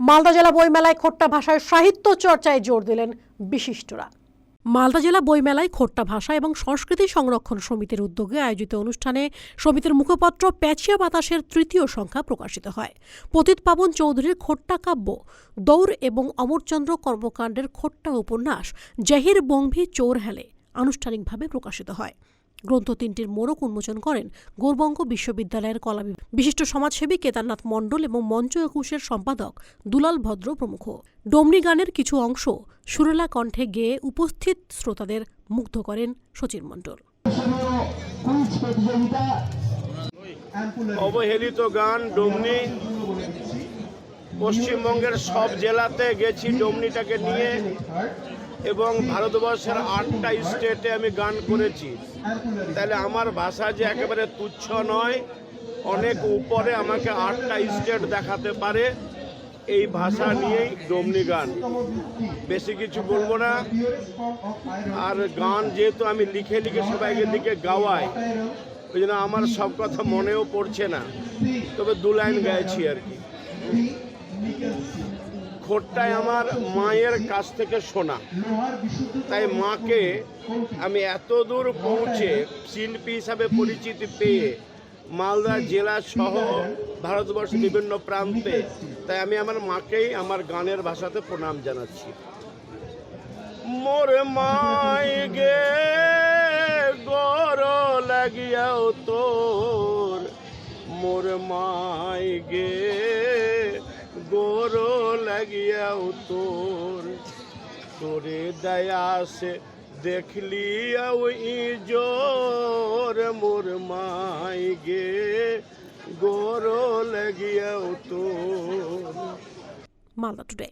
মালদা জেলা বইমেলায় খোট্টা ভাষায় সাহিত্য চর্চায় জোর দিলেন বিশিষ্টরা। মালদা জেলা বইমেলায় খোট্টা ভাষা এবং সংস্কৃতি সংরক্ষণ সমিতির উদ্যোগে আয়োজিত অনুষ্ঠানে সমিতির মুখপত্র প্যাচিয়া বাতাসের তৃতীয় সংখ্যা প্রকাশিত হয়। পতিত পাবন চৌধুরীর খোট্টা কাব্য, দৌড় এবং অমরচন্দ্র কর্মকাণ্ডের খোট্টা উপন্যাস, জাহির বংভি চোর হেলে। আনুষ্ঠানিকভাবে প্রকাশিত হয়। গ্রন্থ তিনটির মোড়ক উন্মোচন করেন গৌরবঙ্গ বিশ্ববিদ্যালয়ের কলা বিশিষ্ট সমাজসেবী কেদারনাথ মণ্ডল এবং মঞ্চ একুশের সম্পাদক দুলাল ভদ্র প্রমুখ। ডমনি গানের কিছু অংশ সুরেলা কণ্ঠে গেয়ে উপস্থিত শ্রোতাদের মুগ্ধ করেন সচিন মণ্ডল। অবহেলিত গান ডমনি পশ্চিমবঙ্গের সব জেলাতে গেছি ডমনিটাকে নিয়ে এবং ভারতবর্ষের আটটা স্টেটে আমি গান করেছি। তাহলে আমার ভাষা যে একেবারে তুচ্ছ নয়, অনেক উপরে আমাকে আটটা স্টেট দেখাতে পারে। এই ভাষা নিয়েই ডমনি গান। বেশি কিছু বলব না। আর গান যেহেতু আমি লিখে লিখে সবাইকে দিকে গাওয়াই, ওই জন্য আমার সব কথা মনেও পড়ছে না। তবে দু লাইন গাইছি আর কি। খোটটায় আমার মায়ের কাছ থেকে শোনা তাই মাকে আমি এত দূর পৌঁছে শিল্পী হিসাবে পরিচিতি পেয়ে মালদা জেলা সহ ভারতবর্ষের বিভিন্ন প্রান্তে তাই আমি আমার মাকেই আমার গানের ভাষাতে প্রণাম জানাচ্ছি। মোর মাই গে গর লাগিয়াও তোর। মোর মাই গে গর লাগিয়াও তোর তোরে দয়া সে দেখলি আও ইজোর, মোর মাই গে। গোর লাগিয়াও তোর মালদা টুডে